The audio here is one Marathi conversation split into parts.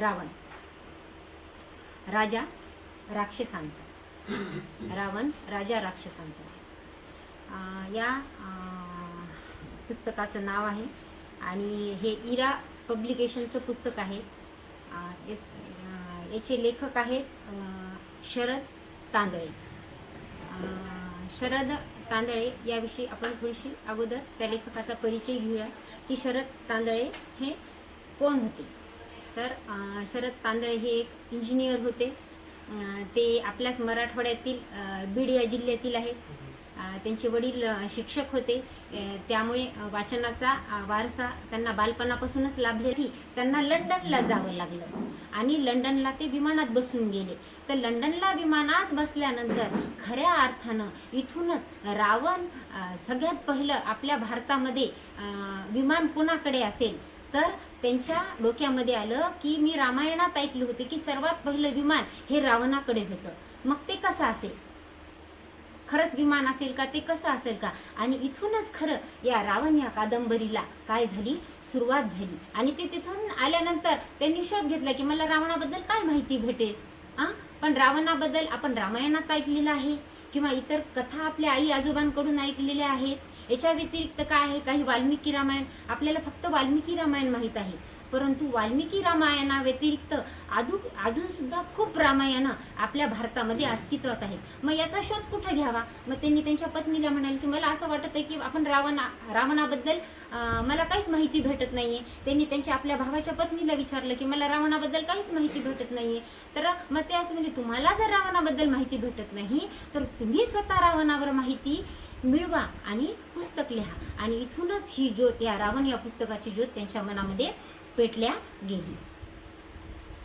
रावण. राजा राक्षसांचा. रावण राजा राक्षसांचा. या पुस्तकाचं नाव आहे आणि हे इरा पब्लिकेशनचं पुस्तक आहे. याचे लेखक आहेत शरद तांदळे. शरद तांदळे याविषयी आपण थोडीशी अगोदर त्या लेखकाचा परिचय घेऊया की शरद तांदळे हे कोण होते? तर शरद तांदळे हे एक इंजिनियर होते. ते आपल्याच मराठवाड्यातील बीड या जिल्ह्यातील आहे. त्यांचे वडील शिक्षक होते. त्यामुळे वाचनाचा वारसा त्यांना बालपणापासूनच लाभलेली त्यांना लंडनला जावं लागलं. आणि लंडनला ते विमानात बसून गेले. तर लंडनला विमानात बसल्यानंतर खऱ्या अर्थानं इथूनच रावण सगळ्यात पहिलं आपल्या भारतामध्ये विमान कोणाकडे असेल? तर त्यांच्या डोक्यामध्ये आलं की मी रामायणात ऐकलं होते की सर्वात पहिलं विमान हे रावणाकडे होतं. मग ते कसं असेल? खरंच विमान असेल का? ते कसं असेल का? आणि इथूनच खरं या रावण या कादंबरीला काय झाली? सुरुवात झाली. आणि ते तिथून आल्यानंतर त्यांनी शोध घेतला की मला रावणाबद्दल काय माहिती भेटेल? आ? पण रावणाबद्दल आपण रामायणात ऐकलेलं आहे? किंवा इतर कथा आपल्या आई आजोबांकडून ऐकलेल्या आहेत? याच्या व्यतिरिक्त काय आहे? काही वाल्मिकी रामायण. आपल्याला फक्त वाल्मिकी रामायण माहीत आहे. परंतु वाल्मिकी रामायणा व्यतिरिक्त अजून अजून सुद्धा खूप रामायणं आपल्या भारतामध्ये अस्तित्वात आहेत. मग याचा शोध कुठं घ्यावा? मग त्यांनी त्यांच्या पत्नीला म्हणाले की मला असं वाटत आहे की आपण रावणा रावणाबद्दल मला काहीच माहिती भेटत नाहीये. त्यांनी त्यांच्या आपल्या भावाच्या पत्नीला विचारलं की मला रावणाबद्दल काहीच माहिती भेटत नाहीये. तर मग ते असं म्हणजे तुम्हाला जर रावणाबद्दल माहिती भेटत नाही तर तुम्ही स्वतः रावणावर माहिती मिळवा आणि पुस्तक लिहा. आणि इथूनच ही ज्योत या रावण या पुस्तकाची ज्योत त्यांच्या मनामध्ये पेटल्या गेली.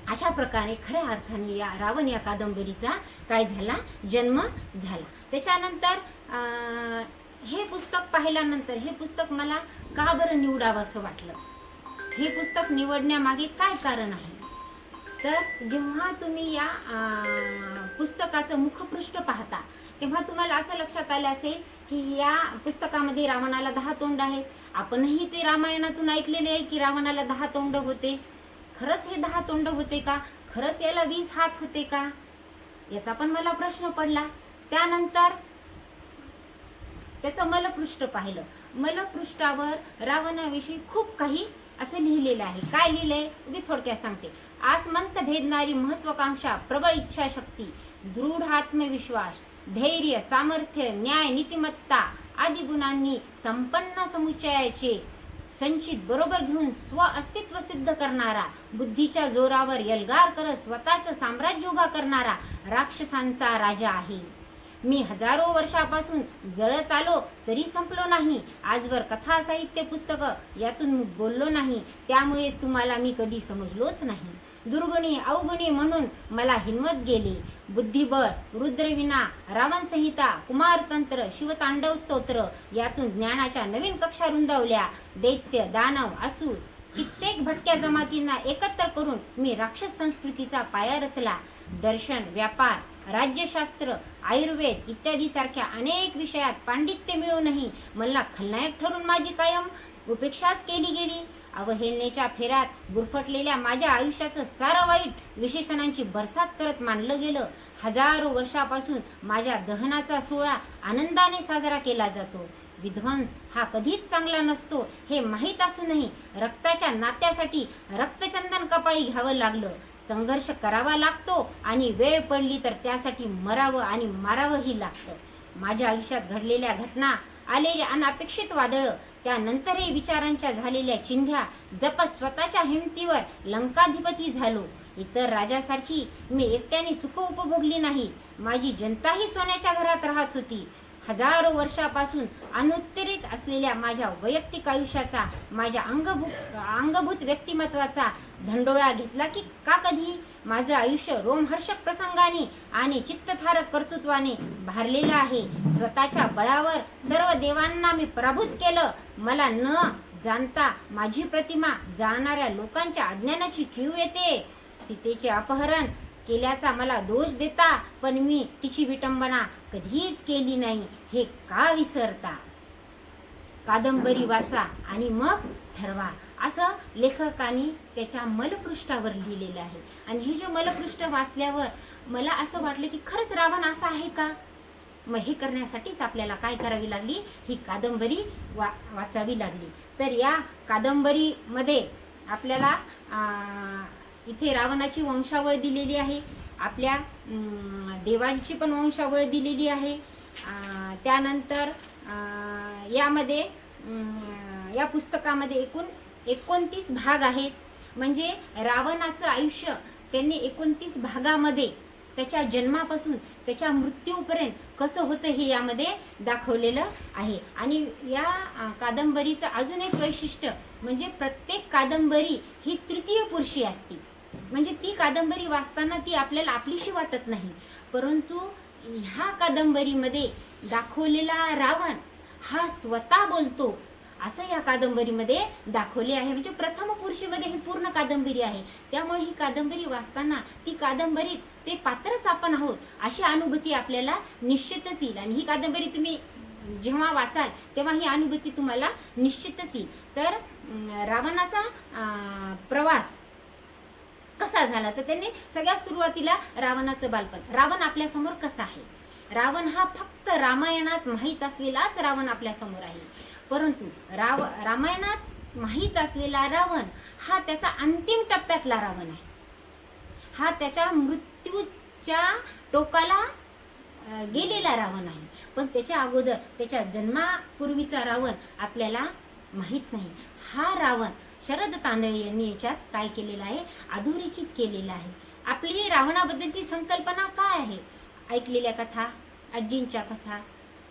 अशा प्रकारे खऱ्या अर्थाने या रावण या कादंबरीचा काय झाला? जन्म झाला. त्याच्यानंतर अं, हे पुस्तक पाहिल्यानंतर हे पुस्तक मला का बरं निवडावंसं वाटलं? हे पुस्तक निवडण्यामागे काय कारण आहे? तर जेव्हा तुम्ही या अं, पुस्तकाचं मुखपृष्ठ पाहता तेव्हा तुम्हाला असं लक्षात आलं असेल की या पुस्तकामध्ये रावणाला दहा तोंड आहेत आपणही ते रामायणातून ऐकलेले आहे की रावणाला दहा तोंड होते. खरंच हे दहा तोंड होते का? खरंच याला वीस हात होते का? याचा पण मला प्रश्न पडला. त्यानंतर त्याचं मलपृष्ठ पाहिलं. मलपृष्ठावर रावणाविषयी खूप काही असं लिहिलेलं आहे. काय लिहिलंय? मी थोडक्यात सांगते. आसमंत भेदणारी महत्वाकांक्षा प्रबळ इच्छाशक्ती दृढ आत्मविश्वास धैर्य सामर्थ्य न्याय नीतिमत्ता आदी गुणांनी संपन्न समुच्चयाचे संचित बरोबर घेऊन स्व अस्तित्व सिद्ध करणारा बुद्धीच्या जोरावर यलगार करत स्वतःचं साम्राज्य उभा करणारा राक्षसांचा राजा आहे. मी हजारो वर्षापासून जळत आलो तरी संपलो नाही. आजवर कथा साहित्य पुस्तकं यातून मी बोललो नाही. त्यामुळेच तुम्हाला मी कधी समजलोच नाही. दुर्गुणी अवगुणी म्हणून मला हिनवत गेली. बुद्धिबळ रुद्रविना रावणसंहिता कुमारतंत्र शिवतांडव स्तोत्र यातून ज्ञानाच्या नवीन कक्षा रुंदावल्या. दैत्य दानव असू कित्येक भटक्या जमातींना एकत्र करून मी राक्षस संस्कृतीचा पाया रचला. दर्शन व्यापार राज्यशास्त्र आयुर्वेद इत्यादीसारख्या अनेक विषयात पांडित्य मिळूनही मला खलनायक ठरून माझी कायम उपेक्षाच केली गेली. अवहेलनेच्या फेऱ्यात गुरफटलेल्या माझ्या आयुष्याचं सारं वाईट विशेषणांची बरसात करत मानलं गेलं. हजारो वर्षापासून माझ्या दहनाचा सोहळा आनंदाने साजरा केला जातो. विध्वंस हा कधीच चांगला नसतो हे माहीत असूनही रक्ताच्या नात्यासाठी रक्तचंदन कपाळी घ्यावं लागलं. संघर्ष करावा लागतो आणि वेळ पडली तर त्यासाठी मरावं आणि मारावंही लागतं. माझ्या आयुष्यात घडलेल्या घटना आलेल्या अनपेक्षित वादळं त्यानंतरही विचारांच्या झालेल्या चिंध्या जपत स्वतःच्या हिमतीवर लंकाधिपती झालो. इतर राजासारखी मी एकट्याने सुख उपभोगली नाही. माझी जनताही सोन्याच्या घरात राहत होती. हजारो वर्षापासून अनुत्तरित असलेल्या माझ्या वैयक्तिक आयुष्याचा माझ्या अंगभूत अंगभूत व्यक्तिमत्वाचा धंडोळा घेतला की का कधी? माझं आयुष्य रोमहर्षक प्रसंगाने आणि चित्तथारक कर्तृत्वाने भारलेलं आहे. स्वतःच्या बळावर सर्व देवांना मी पराभूत केलं. मला न जाणता माझी प्रतिमा जाणाऱ्या लोकांच्या अज्ञानाची कीव येते. सीतेचे अपहरण केल्याचा मला दोष देता पण मी तिची विटंबना कधीच केली नाही हे का विसरता? कादंबरी वाचा आणि मग ठरवा. असं लेखकाने त्याच्या मलपृष्ठावर लिहिलेलं आहे. आणि हे जे मलपृष्ठ वाचल्यावर मला असं वाटलं की खरंच रावण असा आहे का? मग हे करण्यासाठीच आपल्याला काय करावी लागली? ही कादंबरी वा वाचावी लागली. तर या कादंबरीमध्ये आपल्याला इथे रावणाची वंशावळ दिलेली आहे. आपल्या देवांची पण वंशावळ दिलेली आहे. त्यानंतर यामध्ये या पुस्तकामध्ये एकूण एकोणतीस भाग आहेत. म्हणजे रावणाचं आयुष्य त्यांनी एकोणतीस भागामध्ये त्याच्या जन्मापासून त्याच्या मृत्यूपर्यंत कसं होतं हे यामध्ये दाखवलेलं आहे. आणि या कादंबरीचं अजून एक वैशिष्ट्य म्हणजे प्रत्येक कादंबरी ही तृतीय पुरुषी असते. म्हणजे ती कादंबरी वाचताना ती आपल्याला आपलीशी वाटत नाही. परंतु ह्या कादंबरीमध्ये दाखवलेला रावण हा स्वतः बोलतो. असं या कादंबरीमध्ये दाखवले आहे. म्हणजे प्रथम पुरुषीमध्ये ही पूर्ण कादंबरी आहे. त्यामुळे ही कादंबरी वाचताना ती कादंबरीत ते पात्रच आपण आहोत अशी अनुभूती आपल्याला निश्चितच येईल. आणि ही कादंबरी तुम्ही जेव्हा वाचाल तेव्हा ही अनुभूती तुम्हाला निश्चितच येईल. तर रावणाचा प्रवास कसा झाला? तर त्यांनी सगळ्यात सुरुवातीला रावणाचं बालपण. रावण आपल्यासमोर कसा आहे? रावण हा फक्त रामायणात माहीत असलेलाच रावण आपल्यासमोर आहे. परंतु राव रामायणात माहीत असलेला रावण हा त्याचा अंतिम टप्प्यातला रावण आहे. हा त्याच्या मृत्यूच्या टोकाला गेलेला रावण आहे. पण त्याच्या अगोदर त्याच्या जन्मापूर्वीचा रावण आपल्याला माहीत नाही. हा रावण शरद तांदळे यांनी याच्यात काय केलेलं आहे? अधोरेखित केलेलं आहे. आपली रावणाबद्दलची संकल्पना काय आहे? ऐकलेल्या कथा आजींच्या कथा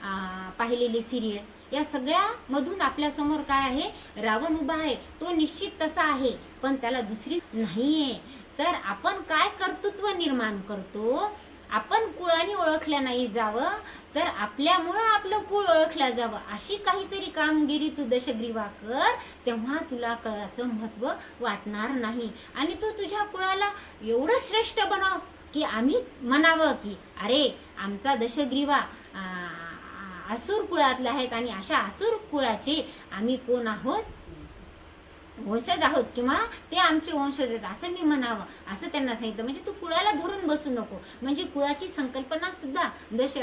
पाहिलेली पाहिलेले सिरियल या सगळ्यामधून आपल्यासमोर काय आहे? रावण उभा आहे. तो निश्चित तसा आहे पण त्याला दुसरी नाही आहे तर आपण काय कर्तृत्व निर्माण करतो? आपण कुळाने ओळखल्या नाही जावं तर आपल्यामुळं आपलं कुळ ओळखल्या जावं. अशी काहीतरी कामगिरी तू दशग्रीवा कर तेव्हा तुला कळाचं महत्त्व वाटणार नाही. आणि तू तुझ्या कुळाला एवढं श्रेष्ठ बनव की आम्ही म्हणावं की अरे आमचा दशग्रीवा आ, असुर कुळातले आहेत आणि अशा असुर कुळाचे आम्ही कोण आहोत? वंशज आहोत किंवा ते आमचे वंशज आहेत असं मी म्हणावं. असं त्यांना सांगितलं. म्हणजे तू कुळाला धरून बसू नको. म्हणजे कुळाची संकल्पना सुद्धा दश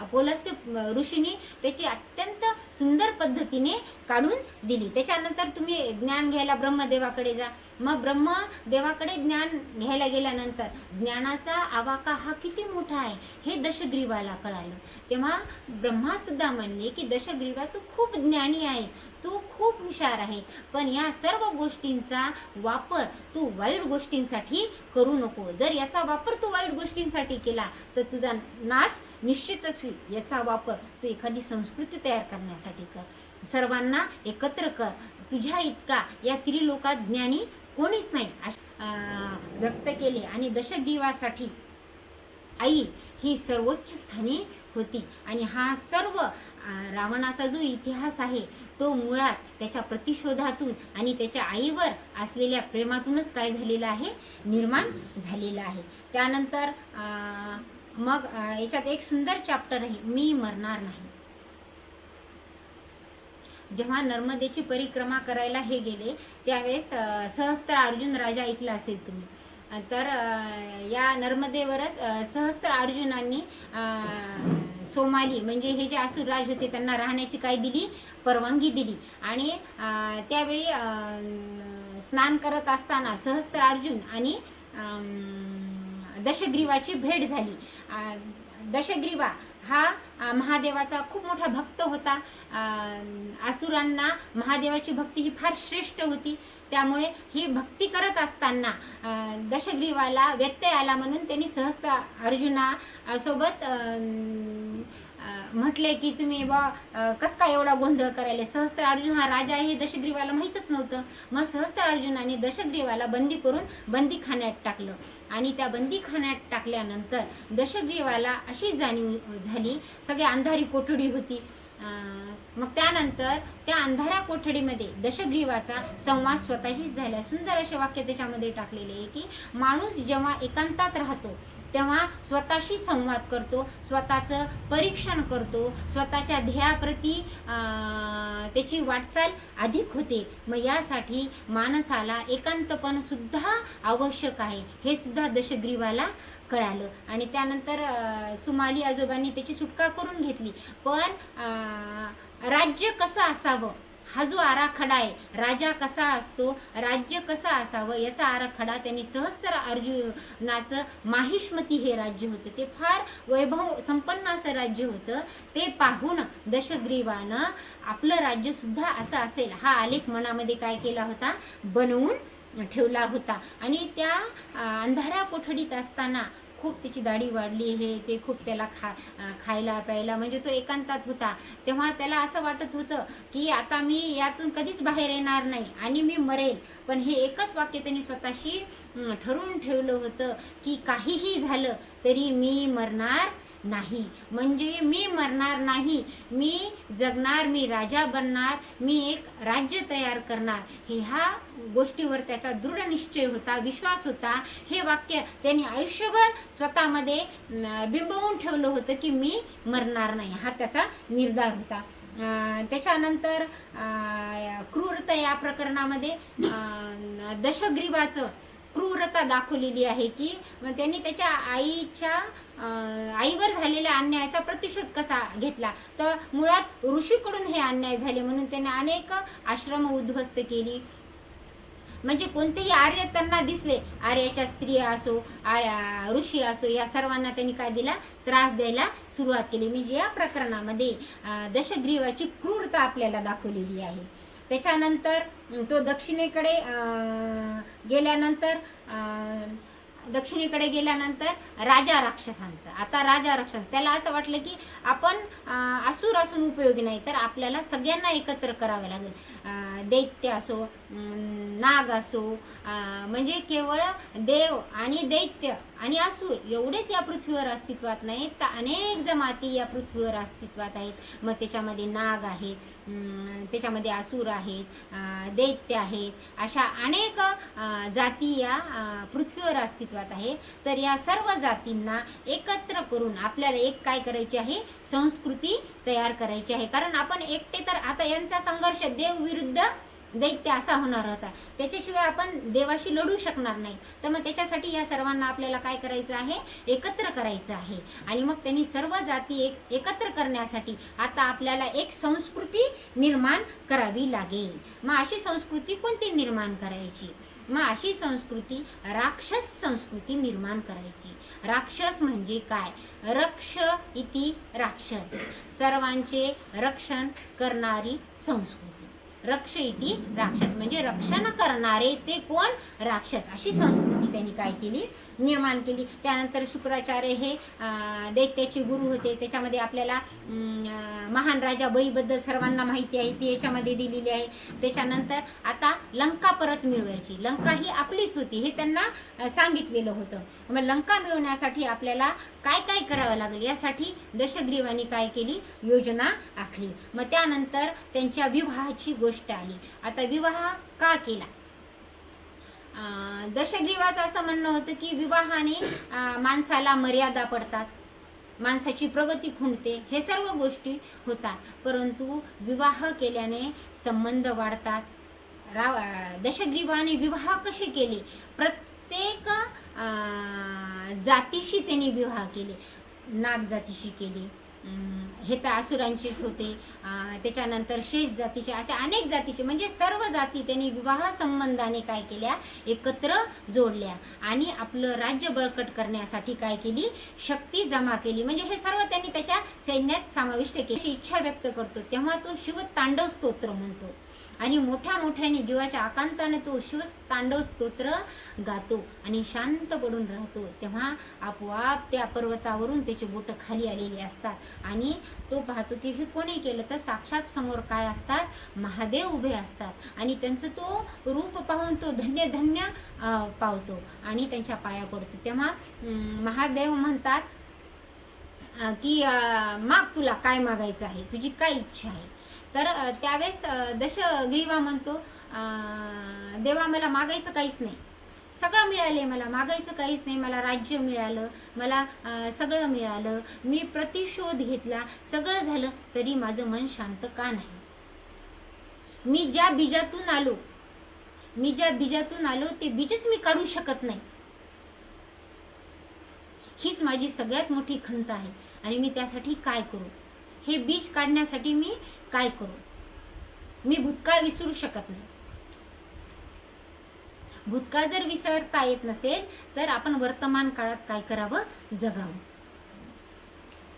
अपोलस्य ऋषींनी त्याची अत्यंत सुंदर पद्धतीने काढून दिली. त्याच्यानंतर तुम्ही ज्ञान घ्यायला ब्रह्मदेवाकडे जा. मग ब्रह्मदेवाकडे ज्ञान घ्यायला गेल्यानंतर ज्ञानाचा आवाका हा किती मोठा आहे हे दशग्रीवाला कळालं. तेव्हा ब्रह्मासुद्धा म्हणले की दशग्रीवा तू खूप ज्ञानी आहे तू खूप हुशार आहे पण या सर्व गोष्टींचा वापर तू वाईट गोष्टींसाठी करू नको. जर याचा वापर तू वाईट गोष्टींसाठी केला तर तुझा नाश निश्चितच होईल. याचा वापर तू एखादी संस्कृती तयार करण्यासाठी कर. सर्वांना एकत्र कर. तुझ्या इतका या त्रिलोकात ज्ञानी कोणीच नाही. व्यक्त केले आणि दशग्रीवासाठी आई ही सर्वोच्च स्थानी होती. आणि हा सर्व रावणाचा जो इतिहास आहे तो मुळात त्याच्या प्रतिशोधातून आणि त्याच्या आईवर असलेल्या प्रेमातूनच काय झालेलं आहे? निर्माण झालेला आहे. त्यानंतर मग याच्यात एक सुंदर चॅप्टर आहे मी मरणार नाही. जेव्हा नर्मदेची परिक्रमा करायला हे गेले त्यावेळेस सहस्त्र अर्जुन राजा ऐकला असेल तुम्ही. तर या नर्मदेवरच सहस्त्र अर्जुनांनी सोमाली म्हणजे हे जे असुरराज होते त्यांना राहण्याची काय दिली? परवानगी दिली. आणि त्यावेळी स्नान करत असताना सहस्त्र अर्जुन आणि दशग्रीवाची भेट झाली. दशग्रीवा हा महादेवाचा खूप मोठा भक्त होता. आसुरांना असुरांना महादेवाची भक्ती ही फार श्रेष्ठ होती. त्यामुळे ही भक्ती करत असताना दशग्रीवाला व्यत्यय आला म्हणून त्यांनी सहस्त्र अर्जुना सोबत म्हटले की तुम्ही बा कस काय एवढा गोंधळ करायला? सहस्त्र अर्जुन हा राजा आहे हे दशग्रीवाला माहीतच नव्हतं. मग सहस्त्र अर्जुनाने दशग्रीवाला बंदी करून बंदीखान्यात टाकलं. आणि त्या बंदीखान्यात टाकल्यानंतर दशग्रीवाला अशी जाणीव झाली सगळी अंधारी कोठडी होती. मग त्यानंतर त्या अंधारा कोठडीमध्ये दशग्रीवाचा संवाद स्वतःशीच झाला. सुंदर असे वाक्य त्याच्यामध्ये टाकलेले आहे की माणूस जेव्हा एकांतात राहतो तेव्हा स्वतःशी संवाद करतो स्वतःचं परीक्षण करतो स्वतःच्या ध्येयाप्रती त्याची वाटचाल अधिक होते. मग यासाठी माणसाला एकांतपण सुद्धा आवश्यक आहे हे सुद्धा दशग्रीवाला कळालं. आणि त्यानंतर सुमाली आजोबांनी त्याची सुटका करून घेतली. पण राज्य कसं असावं? हा जो आराखडा आहे राजा कसा असतो राज्य कसं असावं याचा आराखडा त्यांनी सहस्त्र अर्जुनाचं माहिष्मती हे राज्य होतं. ते फार वैभव संपन्न असं राज्य होतं. ते पाहून दशग्रीवानं आपलं राज्यसुद्धा असं असेल. हा आलेख मनामध्ये काय केला होता? बनवून ठेवला होता. आणि त्या अंधारा कोठडीत असताना खूप तिची दाढी वाढली हे ते खूप त्याला खा खायला प्यायला म्हणजे तो एकांतात होता. तेव्हा त्याला असं वाटत होतं की आता मी यातून कधीच बाहेर येणार नाही आणि मी मरेल. पण हे एकच वाक्य त्यांनी स्वतःशी ठरवून ठेवलं होतं की काहीही झालं तरी मी मरणार नाही. म्हणजे मी मरणार नाही. मी जगणार मी राजा बनणार मी एक राज्य तयार करणार. हे ह्या गोष्टीवर त्याचा दृढ निश्चय होता विश्वास होता. हे वाक्य त्यांनी आयुष्यभर स्वतःमध्ये बिंबवून ठेवलं होतं की मी मरणार नाही. हा त्याचा निर्धार होता. त्याच्यानंतर क्रूरता या प्रकरणामध्ये दशग्रीवाचं क्रूरता दाखवलेली आहे की मग त्यांनी त्याच्या आईच्या आईवर झालेल्या अन्यायाचा प्रतिशोध कसा घेतला? तर मुळात ऋषीकडून हे अन्याय झाले म्हणून त्याने अनेक आश्रम उद्ध्वस्त केली. म्हणजे कोणतेही आर्य त्यांना दिसले आर्याच्या स्त्रिया असो आर्या ऋषी असो या सर्वांना त्यांनी काय दिला? त्रास द्यायला सुरुवात केली. म्हणजे या प्रकरणामध्ये दशग्रीवाची क्रूरता आपल्याला दाखवलेली आहे. त्याच्यानंतर तो दक्षिणेकडे गेल्यानंतर दक्षिणेकडे गेल्यानंतर राजा राक्षसांचा. आता राजा राक्षस त्याला असं वाटलं की आपण असुर असून उपयोगी नाही तर आपल्याला सगळ्यांना एकत्र करावं लागेल. दैत्य असो नाग असो म्हणजे केवळ देव आणि दैत्य आणि असुर एवढेच या पृथ्वीवर अस्तित्वात नाहीत तर अनेक जमाती या पृथ्वीवर अस्तित्वात आहेत. मग त्याच्यामध्ये नाग आहेत त्याच्यामध्ये असुर आहेत दैत्य आहेत अशा अनेक जाती या पृथ्वीवर अस्तित्वात आहे. तर या सर्व जातींना एकत्र करून आपल्याला एक काय करायची आहे? संस्कृती तयार करायची आहे. कारण आपण एकटे तर आता यांचा संघर्ष देव विरुद्ध दैत्य असा होणार होता. त्याच्याशिवाय आपण देवाशी लढू शकणार नाही. तर मग त्याच्यासाठी या सर्वांना आपल्याला काय करायचं आहे? एकत्र करायचं आहे. आणि मग त्यांनी सर्व जाती एक एकत्र करण्यासाठी आता आपल्याला एक संस्कृती निर्माण करावी लागेल. मग अशी संस्कृती कोणती निर्माण करायची? मग अशी संस्कृती राक्षस संस्कृती निर्माण करायची. राक्षस म्हणजे काय? रक्ष इति राक्षस. सर्वांचे रक्षण करणारी संस्कृती. रक्ष इति राक्षस. म्हणजे रक्षण करणारे ते कोण? राक्षस. अशी संस्कृती त्यांनी काय केली? निर्माण केली. त्यानंतर शुक्राचार्य हे दैत्याचे गुरु होते. त्याच्यामध्ये आपल्याला महान राजा बळीबद्दल सर्वांना माहिती आहे. ती याच्यामध्ये दिलेली आहे. त्याच्यानंतर आता लंका परत मिळवायची. लंका ही आपलीच होती हे त्यांना सांगितलेलं होतं. मग लंका मिळवण्यासाठी आपल्याला काय काय करावं लागेल? यासाठी दशग्रीवानी काय केली? योजना आखली. मग त्यानंतर त्यांच्या विवाहाची गोष्ट आली. आता विवाह का केला? दशग्रीवाचं असं म्हणणं होतं की विवाहाने माणसाला मर्यादा पडतात. माणसाची प्रगती खुंटते. हे सर्व गोष्टी होतात. परंतु विवाह केल्याने संबंध वाढतात. रा दशग्रीवाने विवाह कसे केले? प्रत्येक जातीशी त्यांनी विवाह केले नाग जातीशी केले. हे तर असुरांचेच होते. त्याच्यानंतर शेष जातीचे अशा अनेक जातीचे म्हणजे सर्व जाती त्यांनी विवाह संबंधाने काय केल्या? एकत्र जोडल्या. आणि आपलं राज्य बळकट करण्यासाठी काय केली? शक्ती जमा केली. म्हणजे हे सर्व त्यांनी त्याच्या सैन्यात समाविष्ट केली. इच्छा व्यक्त करतो. तेव्हा तो शिव तांडव स्तोत्र म्हणतो. आणि मोठ्या मोठ्याने जीवाच्या आकांताने तो शिव तांडव स्तोत्र गातो आणि शांत पडून राहतो. तेव्हा आपोआप त्या पर्वतावरून त्याची बोटं खाली आलेली असतात. आणि तो पाहतो की हे कोणी केलं तर साक्षात समोर काय असतात? महादेव उभे असतात. आणि त्यांचं तो रूप पाहून तो धन्य धन्य पावतो आणि त्यांच्या पाया पडतो. तेव्हा महादेव म्हणतात की माग तुला काय मागायचं आहे? तुझी काय इच्छा आहे? तर त्यावेळेस दशग्रीवा म्हणतो अं, देवा मला मागायचं काहीच नाही. सगळं मिळाले मला. मागायचं काहीच नाही. मला राज्य मिळालं. मला सगळं मिळालं. मी प्रतिशोध घेतला. सगळं झालं तरी माझं मन शांत का नाही? मी ज्या बीजातून आलो मी ज्या बीजातून आलो ते बीजच मी काढू शकत नाही. हीच माझी सगळ्यात मोठी खंत आहे. आणि मी त्यासाठी काय करू? हे बीज काढण्यासाठी मी काय करू? मी भूतकाळ विसरू शकत नाही. भूतकाळ जर विसरता येत नसेल तर आपण वर्तमान काळात काय करावं? जगावं.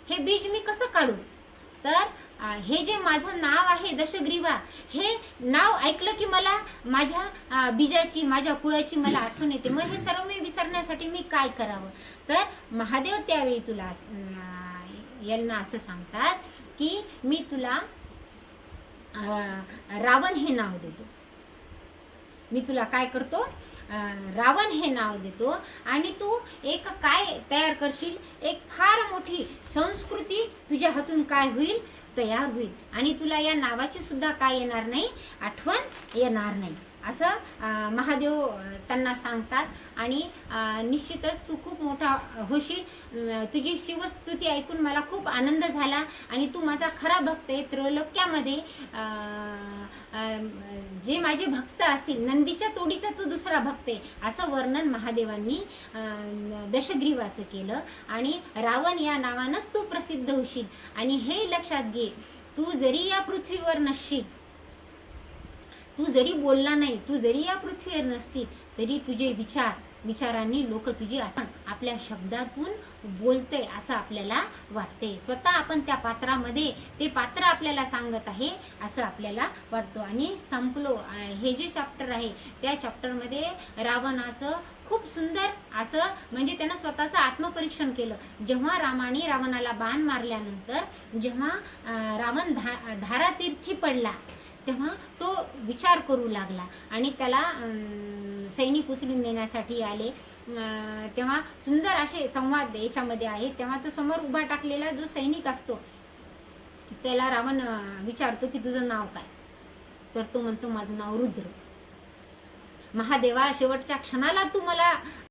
हे बीज मी कसं काढू? तर हे जे माझं नाव आहे दशग्रीवा हे नाव ऐकलं की मला माझ्या बीजाची माझ्या कुळाची मला आठवण येते. मग हे सर्व मी विसरण्यासाठी मी काय करावं? तर महादेव त्यावेळी तुला यांना असं सांगतात की मी तुला रावण हे नाव देतो. मी तुला काय करतो? रावण हे नाव देतो आणि तू एक काय तयार करशील? एक फार मोठी संस्कृती तुझ्या हातून काय होईल? तयार होईल. आणि तुला या नावाची सुद्धा काय येणार नाही? आठवण येणार नाही. असं महादेव त्यांना सांगतात. आणि निश्चितच तू खूप मोठा होशील. तुझी शिवस्तुती ऐकून मला खूप आनंद झाला. आणि तू माझा खरा भक्त आहे. त्रैलोक्यामध्ये जे माझे भक्त असतील नंदीच्या तोडीचा तू दुसरा भक्त आहे असं वर्णन महादेवांनी दशग्रीवाचं केलं. आणि रावण या नावानंच तू प्रसिद्ध होशील. आणि हे लक्षात घे तू जरी या पृथ्वीवर नसशील तू जरी बोलला नाही तू जरी या पृथ्वीवर नसशील तरी तुझे विचार विचारांनी लोक तुझी आठवण आपल्या शब्दातून बोलते असं आपल्याला वाटते स्वतः आपण त्या पात्रामध्ये ते पात्र आपल्याला सांगत आहे असं आपल्याला वाटतो. आणि संपलो हे जे चॅप्टर आहे त्या चॅप्टरमध्ये रावणाचं खूप सुंदर असं म्हणजे त्यानं स्वतःचं आत्मपरीक्षण केलं. जेव्हा रामाने रावणाला बाण मारल्यानंतर जेव्हा रावण धा धारातीर्थी पडला तेव्हा तो विचार करू लागला आणि त्याला अं, सैनिक उचलून देण्यासाठी आले. अं, तेव्हा सुंदर असे संवाद याच्यामध्ये आहेत. तेव्हा तो समोर उभा टाकलेला जो सैनिक असतो त्याला रावण विचारतो की तुझं नाव काय? तर तो म्हणतो माझं नाव रुद्र. महादेवा शेवटच्या क्षणाला तू मला